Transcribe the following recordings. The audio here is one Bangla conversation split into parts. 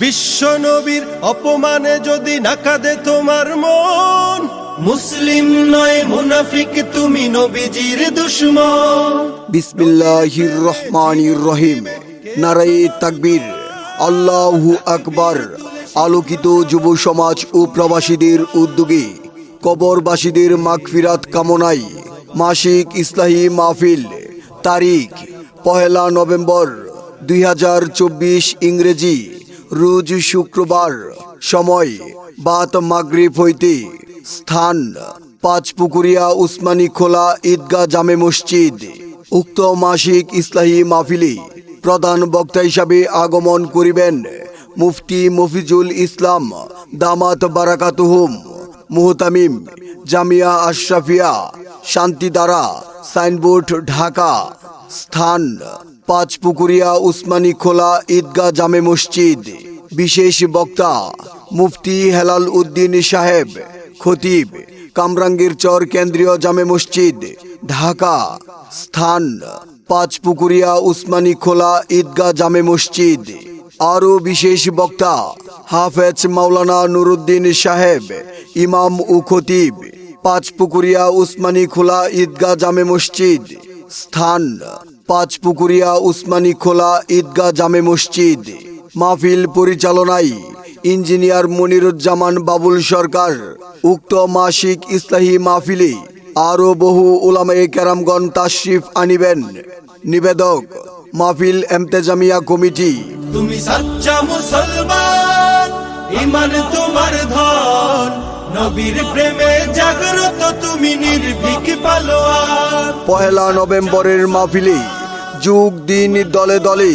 বিশ্ব নবীর অপমানে যদি নাকাদে তোমার মন, মুসলিম নয়, মুনাফিক, তুমি নবীজির দুশ্মন। বিসমিল্লাহির রহমানির রহিম। নারায়ে তাকবীর। আল্লাহু আকবার। আলোকিত যুব সমাজ ও প্রবাসীদের উদ্যোগে কবরবাসীদের মাগফিরাত কামনায় মাসিক ইসলাহী মাহফিল তারিখ পহেলা নভেম্বর দুই হাজার চব্বিশ ইংরেজি। রোজ শুক্রবার সময় বাত মাগরিব হইতে স্থান পাঁচপুকুরিয়া উসমানী খোলা ঈদগাহ জামে মসজিদ। উক্ত মাসিক ইসলাহী মাহফিলে প্রধান বক্তা হিসাবে আগমন করিবেন মুফতি মফিজুল ইসলাম দামাত বারাকাতুহুম, মুহতামিম জামিয়া আশরাফিয়া, শান্তিদারা, সাইনবোর্ড, ঢাকা, স্থান পাঁচপুকুরিয়া উসমানী খোলা ঈদগাহ জামে মসজিদ। বিশেষ বক্তা মুফতি হেলাল উদ্দিন সাহেব, খতিব কামরাঙ্গীর চর কেন্দ্রীয় জামে মসজিদ, ঢাকা। স্থান পাঁচপুকুরিয়া উসমানী খোলা ঈদগাহ জামে মসজিদ। আরও বিশেষ বক্তা হাফেজ মাওলানা নুরুদ্দিন সাহেব, ইমাম ও খতিব। পাঁচপুকুরিয়া উসমানী খোলা ঈদগাহ জামে মসজিদ। স্থান পাঁচপুকুরিয়া উসমানী খোলা ঈদগাহ জামে মসজিদ। মাহফিল পরিচালনায় ইঞ্জিনিয়ার মনিরুজ্জামান বাবুল সরকার। উক্ত মাসিক ইসলাহী মাহফিলে আরও বহু ওলামায়ে কেরামগণ তাশরিফ আনিবেন। নিবেদক মাহফিল এমতেজামিয়া কমিটি। তুমি সাচ্চা মুসলমান ইমান তোমার ধন। নবীর প্রেমে জাগ্রত তুমি নির্ভীক পালোয়ান। পহেলা নভেম্বরের মাহফিলে যুগ দিন দলে দলে,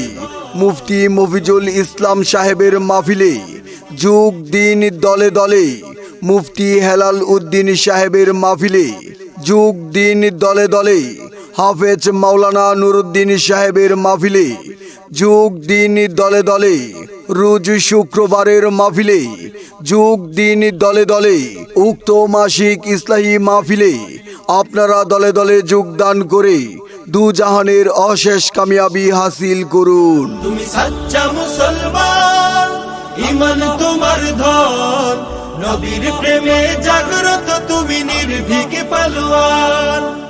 মুফতি মফিজুল ইসলাম সাহেবের মাহফিলে, যুগ দিন দলে দলে, মুফতি হেলাল উদ্দিন সাহেবের মাহফিলে, যুগ দিন দলে দলে, হাফেজ মাওলানা নুরুদ্দিন সাহেবের মাহফিলে, যুগ দিন দলে দলে, রোজ শুক্রবারের মাহফিলে, যুগ দিন দলে দলে, উক্ত মাসিক ইসলাহী মাহফিলে আপনারা দলে দলে যোগদান করে দু জাহানের অশেষ কামিয়াবি হাসিল করুন। তুমি সাচ্চা মুসলমান, ইমান তোমার ধন। নবীর প্রেমে জাগ্রত তুমি নির্ভীক পালোয়ান।